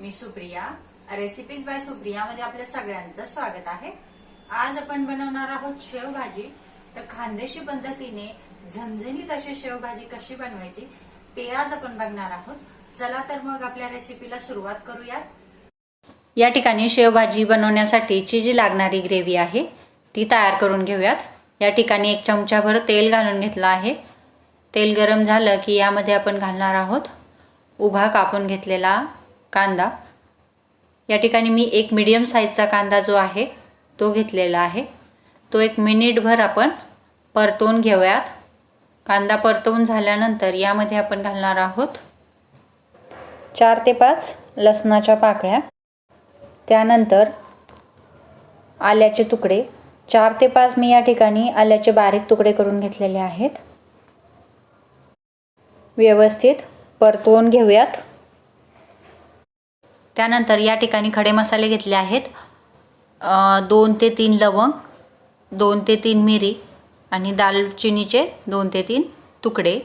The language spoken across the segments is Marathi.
Me Supriya. Recipes by Supriya मध्ये आपल्या सगळ्यांचं स्वागत आहे. आज आपण बनवणार आहोत शेवभाजी. तर खानदेशी पद्धतीने झणझणीत अशी शेवभाजी कशी बनवायची ते आज आपण बघणार आहोत. चला तर मग आपल्या रेसिपीला सुरुवात करूयात. या ठिकाणी शेवभाजी बनवण्यासाठीची जी लागणारी ग्रेव्ही आहे. ती तयार करून घेऊयात. या ठिकाणी एक चमचाभर तेल घालून घेतलं आहे. तेल गरम झालं की यामध्ये आपण घालणार आहोत. उभा कापून घेतलेला कांदा. या ठिकाणी मी एक मीडियम साईजचा कांदा जो आहे तो घेतलेला आहे. तो एक मिनिटभर आपण परतवून घेऊयात. कांदा परतवून झाल्यानंतर यामध्ये आपण घालणार आहोत चार ते पाच लसणाच्या पाकळ्या. त्यानंतर आल्याचे तुकडे. चार ते पाच मी या ठिकाणी आल्याचे बारीक तुकडे करून घेतलेले आहेत. व्यवस्थित परतवून घेऊयात. त्यानंतर या ठिकाणी खडे मसाले घेतले आहेत. दोन ते तीन लवंग दोन ते तीन मिरी आणि दालचिनीचे दोन ते तीन तुकडे.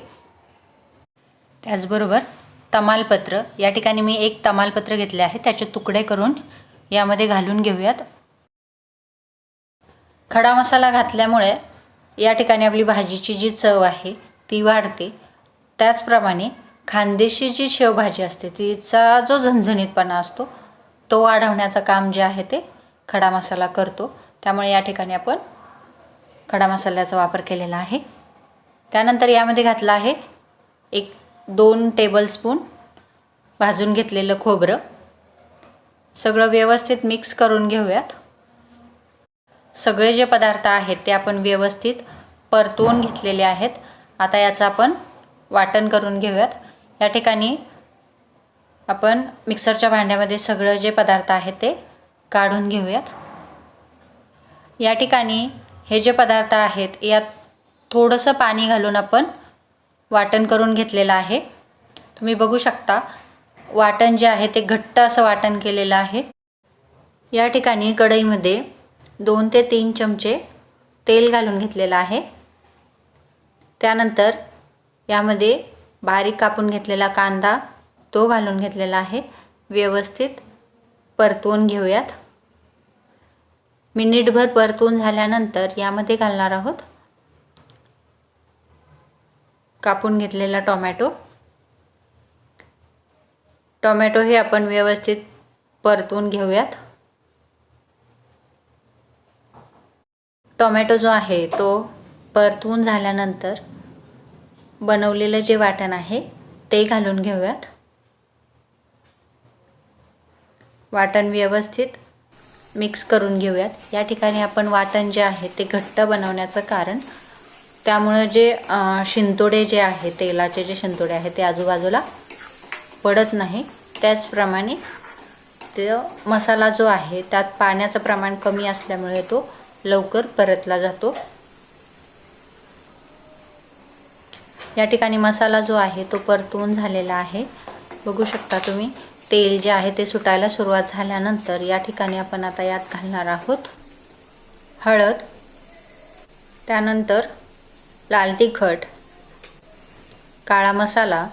त्याचबरोबर तमालपत्र या ठिकाणी मी एक तमालपत्र घेतले आहे त्याचे तुकडे करून यामध्ये घालून घेऊयात. खडा मसाला घातल्यामुळे या ठिकाणी आपली भाजीची जी चव आहे ती वाढते. त्याचप्रमाणे खानदेशी जी शेवभाजी असते तिचा जो झणझणीतपणा असतो तो वाढवण्याचं काम जे आहे ते खडा मसाला करतो. त्यामुळे या ठिकाणी आपण खडा मसाल्याचा वापर केलेला आहे. त्यानंतर यामध्ये घातलं आहे एक दोन टेबलस्पून भाजून घेतलेलं खोबरं. सगळं व्यवस्थित मिक्स करून घेऊयात. सगळे जे पदार्थ आहेत ते आपण व्यवस्थित परतवून घेतलेले आहेत. आता याचं आपण वाटण करून घेऊयात. या ठिकाणी आपण मिक्सरच्या भांड्यामध्ये सगळं जे पदार्थ आहेत ते काढून घेऊयात. या ठिकाणी हे जे पदार्थ आहेत यात थोडंसं पाणी घालून आपण वाटण करून घेतलेलं आहे. तुम्ही बघू शकता वाटण जे आहे ते घट्ट असं वाटण केलेलं आहे. या ठिकाणी कढईमध्ये दोन ते तीन चमचे तेल घालून घेतलेलं आहे. त्यानंतर यामध्ये बारीक कापून घेतलेला कांदा तो घालून घेतलेला आहे. व्यवस्थित परतवून घेऊयात. मिनिटभर परतवून झाल्यानंतर यामध्ये घालणार आहोत. कापून घेतलेला टोमॅटो. टोमॅटो हे आपण व्यवस्थित परतवून घेऊयात. टोमॅटो जो आहे तो परतवून झाल्यानंतर बनवलेलं जे वाटण आहे ते घालून घेऊयात. वाटण व्यवस्थित मिक्स करून घेऊयात. या ठिकाणी आपण वाटण जे आहे ते घट्ट बनवण्याचं कारण त्यामुळं जे शिंतोडे जे आहे तेलाचे जे शिंतोडे आहे ते आजूबाजूला पडत नाही. त्याचप्रमाणे ते मसाला जो आहे त्यात पाण्याचं प्रमाण कमी असल्यामुळे तो लवकर परतला जातो. या ठिकाणी मसाला जो आहे तो परतवून झालेला आहे. बघू शकता तुम्ही तेल जे आहे ते सुटायला सुरुवात झाल्यानंतर या ठिकाणी आपण आता यात घालणार आहोत हळद त्यानंतर लाल तिखट काळा मसाला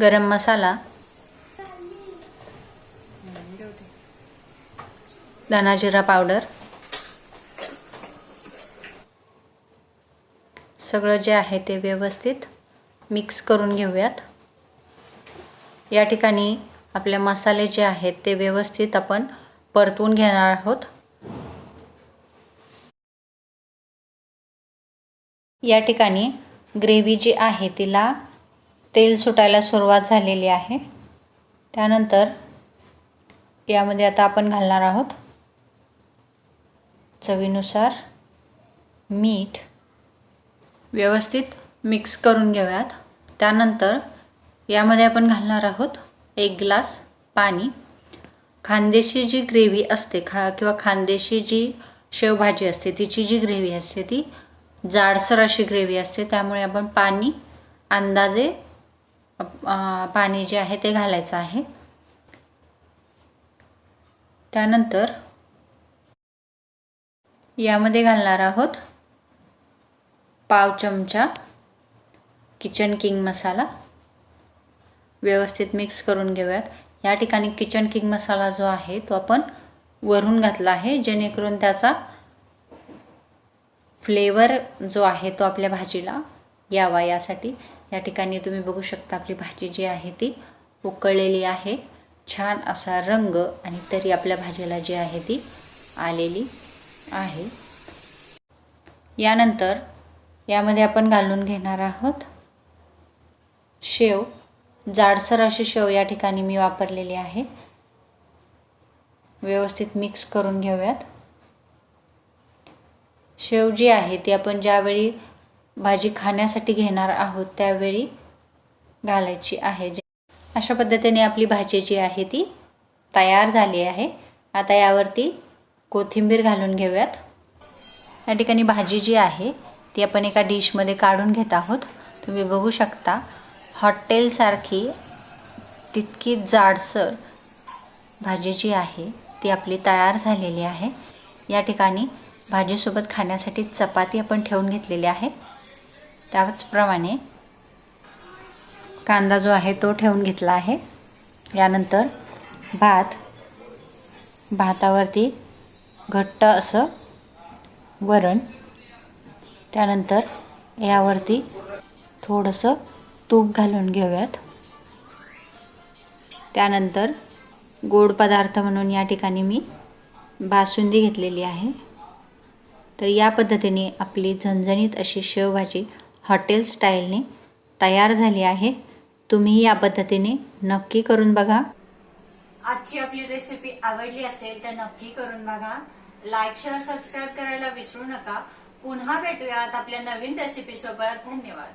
गरम मसाला धनाजिरा पावडर सगळं जे आहे ते व्यवस्थित मिक्स करून घेऊयात. या ठिकाणी आपले मसाले जे आहेत ते व्यवस्थित आपण परतून घेणार आहोत. या ठिकाणी ग्रेव्ही जी आहे तिला तेल सुटायला सुरुवात झालेली आहे. त्यानंतर यामध्ये आता आपण घालणार आहोत चवीनुसार मीठ व्यवस्थित मिक्स करून घेऊयात. त्यानंतर यामध्ये आपण घालणार आहोत एक ग्लास पाणी. खानदेशी जी ग्रेव्ही असते खा किंवा खानदेशी जी शेवभाजी असते तिची जी ग्रेव्ही असते ती जाडसर अशी ग्रेव्ही असते. त्यामुळे आपण पाणी अंदाजे पाणी जे आहे ते घालायचं आहे. त्यानंतर यामध्ये घालणार आहोत पाव चमचा किचन किंग मसाला व्यवस्थित मिक्स करून घेऊयात. या ठिकाणी किचन किंग मसाला जो आहे तो आपण वरून घातला आहे जेणेकरून त्याचा फ्लेवर जो आहे तो आपल्या भाजीला यावा यासाठी. या ठिकाणी तुम्ही बघू शकता आपली भाजी जी आहे ती उकळलेली आहे. छान असा रंग आणि तरी आपल्या भाजीला जी आहे ती आलेली आहे. यानंतर यामध्ये आपण घालून घेणार आहोत शेव. जाडसर अशी शेव या ठिकाणी मी वापरलेली आहे. व्यवस्थित मिक्स करून घेऊयात. शेव जी आहे ती आपण ज्यावेळी भाजी खाण्यासाठी घेणार आहोत त्यावेळी घालायची आहे. जे अशा पद्धतीने आपली भाजी जी आहे ती तयार झाली आहे. आता यावरती कोथिंबीर घालून घेऊयात. या ठिकाणी भाजी जी आहे ती आपण एका डिशमध्ये काढून घेत आहोत. तुम्ही बघू शकता हॉटेलसारखी तितकी जाडसर भाजी जी आहे ती आपली तयार झालेली आहे. या ठिकाणी भाजीसोबत खाण्यासाठी चपाती आपण ठेवून घेतलेली आहे. त्याचप्रमाणे कांदा जो आहे तो ठेवून घेतला आहे. यानंतर भात भातावरती घट्ट असं वरण त्यानंतर यावरती थोडंसं तूप घालून घेऊयात. त्यानंतर गोड पदार्थ म्हणून या ठिकाणी मी बासुंदी घेतलेली आहे. तर या पद्धतीने आपली झणझणीत अशी शेवभाजी हॉटेल स्टाईलने तयार झाली आहे. तुम्ही या पद्धतीने नक्की करून बघा. आजची आपली रेसिपी आवडली असेल तर नक्की करून बघा. लाईक शेअर सबस्क्राईब करायला विसरू नका. पुन्हा भेटूयात आपल्या नवीन रेसिपी सोबत. धन्यवाद.